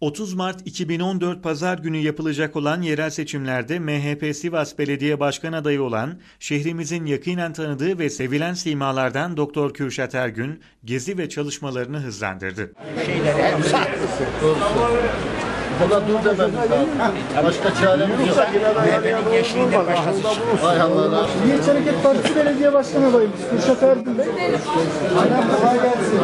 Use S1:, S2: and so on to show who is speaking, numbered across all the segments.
S1: 30 Mart 2014 Pazar günü yapılacak olan yerel seçimlerde MHP Sivas Belediye Başkan adayı olan şehrimizin yakinen tanıdığı ve sevilen simalardan Doktor Kürşat Ergün gezi ve çalışmalarını hızlandırdı.
S2: şeyleri.
S3: Buna dur dememiz lazım. Başka çaremiz yok.
S2: MHP'nin gençliğinde başkası çıkıyor.
S3: Hay Allah razı olsun.
S4: Milliyetçi Hareket Partisi Belediye Başkanı adayımız Kürşat Ergün Bey. Aynen kolay gelsin.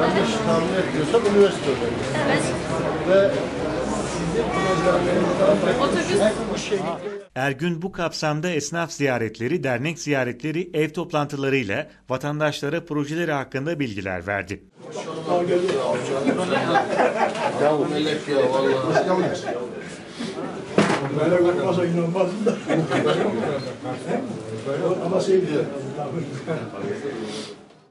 S3: Yanlış tahmin etmiyorsam üniversite öğrencisi. Ve
S1: Ergün bu kapsamda esnaf ziyaretleri, dernek ziyaretleri, ev toplantılarıyla vatandaşlara projeleri hakkında bilgiler verdi.
S3: Melek
S4: inanmazdım da. Ama sevdi.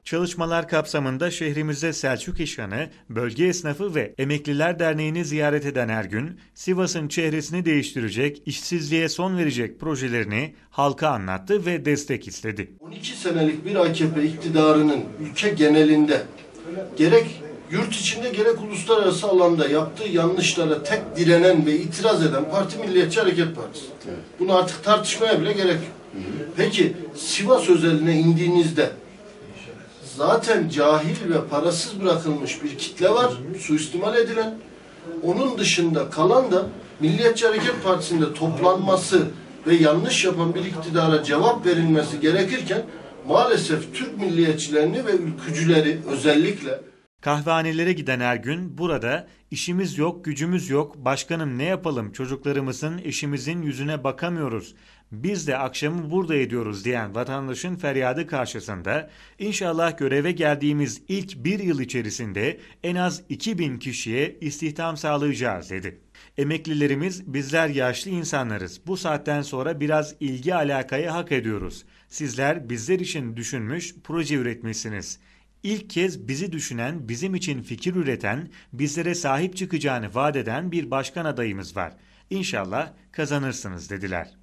S1: Çalışmalar kapsamında şehrimizde Selçuk İşhanı, Bölge Esnafı ve Emekliler Derneği'ni ziyaret eden Ergün, Sivas'ın çehresini değiştirecek, işsizliğe son verecek projelerini halka anlattı ve destek istedi.
S3: 12 senelik bir AKP iktidarının ülke genelinde gerek yurt içinde gerek uluslararası alanda yaptığı yanlışlara tek direnen ve itiraz eden parti Milliyetçi Hareket Partisi. Bunu artık tartışmaya bile gerek yok. Peki Sivas özeline indiğinizde zaten cahil ve parasız bırakılmış bir kitle var, suistimal edilen. Onun dışında kalan da Milliyetçi Hareket Partisi'nde toplanması ve yanlış yapan bir iktidara cevap verilmesi gerekirken maalesef Türk milliyetçilerini ve ülkücüleri özellikle
S1: Kahvehanelere giden Ergün burada işimiz yok, gücümüz yok, başkanım ne yapalım çocuklarımızın, eşimizin yüzüne bakamıyoruz. Biz de akşamı burada ediyoruz diyen vatandaşın feryadı karşısında inşallah göreve geldiğimiz ilk bir yıl içerisinde en az 2000 kişiye istihdam sağlayacağız dedi. Emeklilerimiz bizler yaşlı insanlarız. Bu saatten sonra biraz ilgi alakayı hak ediyoruz. Sizler bizler için düşünmüş, proje üretmişsiniz. İlk kez bizi düşünen, bizim için fikir üreten, bizlere sahip çıkacağını vaat eden bir başkan adayımız var. İnşallah kazanırsınız dediler.